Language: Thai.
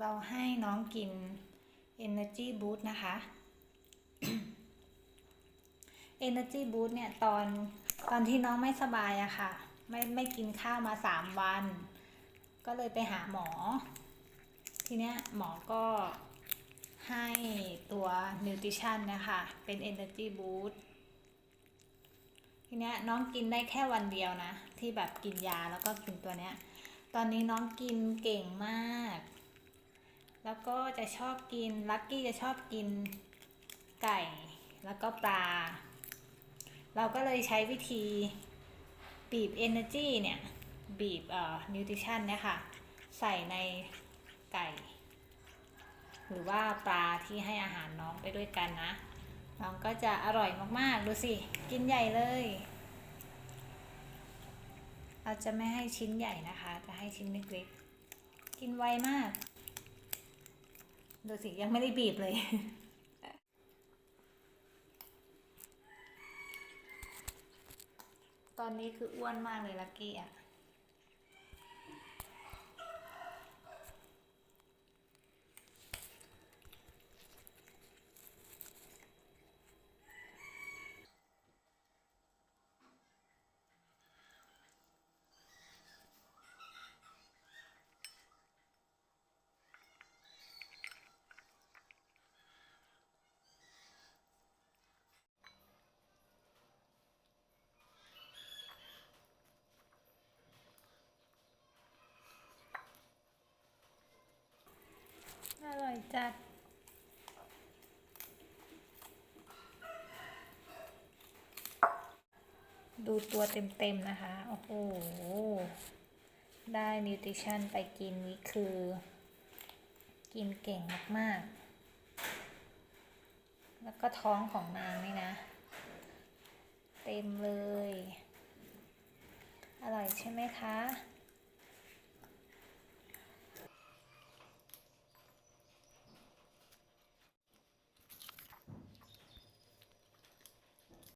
เราให้น้องกิน Energy Boost นะคะ Energy Boost เนี่ยตอนตอนที่น้องไม่สบายอะค่ะ ไม่ไม่กินข้าวมาสามวัน ก็เลยไปหาหมอ ทีเนี้ยหมอก็ให้ตัว Nutrition นะคะเป็น Energy Boost ทีเนี้ยน้องกินได้แค่วันเดียวนะ ที่แบบกินยาแล้วก็กินตัวเนี้ย ตอนนี้น้องกินเก่งมาก แล้วก็จะชอบกิน ลักกี้จะชอบกินไก่ แล้วก็ปลา เราก็เลยใช้วิธีบีบ Energy เนี่ย บีบเอ่อ Nutrition เนี่ยค่ะ ใส่ในไก่ หรือว่าปลาที่ให้อาหารน้องไปด้วยกันนะ น้องก็จะอร่อยมากๆ ดูสิ กินใหญ่เลย เราจะไม่ให้ชิ้นใหญ่นะคะ จะให้ชิ้นเล็กๆ กินไวมาก ดูสิยังไม่ได้บีบเลย ตอนนี้คืออ้วนมากเลยลักกี้อะ ร่อยจัด ดูตัวเต็มๆนะคะ โอ้โห ได้นิวทริชั่นไปกินนี่คือ กินเก่งมากๆ แล้วก็ท้องของนางนี่นะ เต็มเลย อร่อยใช่ไหมคะ